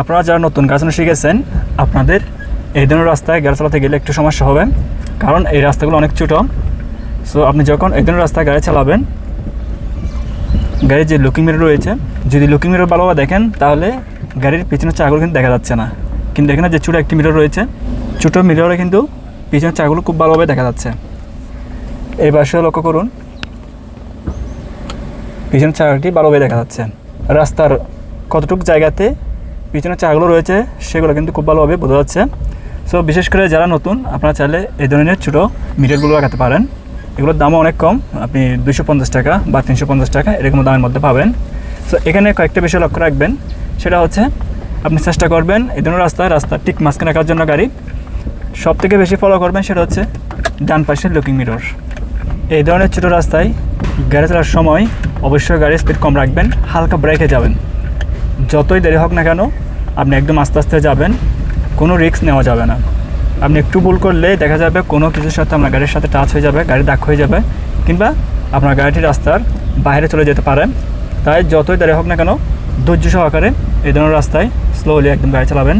আপনারা যারা নতুন গাছানো শিখেছেন, আপনাদের এই ধরনের রাস্তায় গাড়ি চালাতে গেলে একটু সমস্যা হবে, কারণ এই রাস্তাগুলো অনেক ছোটো। সো আপনি যখন এই ধরনের রাস্তায় গাড়ি চালাবেন, গাড়ির যে লুকিং মিরর রয়েছে, যদি লুকিং মিরর ভালোভাবে দেখেন, তাহলে গাড়ির পিছনের চাকাগুলো কিন্তু দেখা যাচ্ছে না। কিন্তু এখানে যে ছোটো একটি মিরর রয়েছে, ছোটো মিররে কিন্তু পিছনের চাকাগুলো খুব ভালোভাবে দেখা যাচ্ছে। এই পাশে লক্ষ্য করুন, পিছনের চাকাটি ভালোভাবে দেখা যাচ্ছে। রাস্তার কতটুকু জায়গাতে পিছনের চাকাগুলো রয়েছে, সেগুলো কিন্তু খুব ভালোভাবে বোঝা যাচ্ছে। সো বিশেষ করে যারা নতুন, আপনারা চাইলে এই ধরনের ছোটো মিটারগুলো লাগাতে পারেন। এগুলোর দামও অনেক কম, আপনি দুশো পঞ্চাশ টাকা বা তিনশো পঞ্চাশ টাকা এরকম দামের মধ্যে পাবেন। সো এখানে কয়েকটা বিষয় লক্ষ্য রাখবেন। সেটা হচ্ছে, আপনি চেষ্টা করবেন এই ধরনের রাস্তায় রাস্তা ঠিক মাঝখানে রাখার জন্য গাড়ি। সব থেকে বেশি ফলো করবেন সেটা হচ্ছে, ডান পাশের লুকিং মিরর এই ধরনের ছোটো রাস্তায় গাড়ি চালার সময় অবশ্যই গাড়ির স্পিড কম রাখবেন, হালকা ব্রেকে যাবেন। যতই দেরি হোক না কেন, আপনি একদম আস্তে আস্তে যাবেন, কোনো রিস্ক নেওয়া যাবে না। আপনি একটু ভুল করলেই দেখা যাবে কোনো কিছুর সাথে আপনার গাড়ির সাথে টাচ হয়ে যাবে, গাড়ি দাগ হয়ে যাবে, কিংবা আপনার গাড়িটি রাস্তার বাইরে চলে যেতে পারে। তাই যতই দেরি হোক না কেন, ধৈর্য সহকারে এই ধরনের রাস্তায় স্লোলি একদম গাড়ি চালাবেন।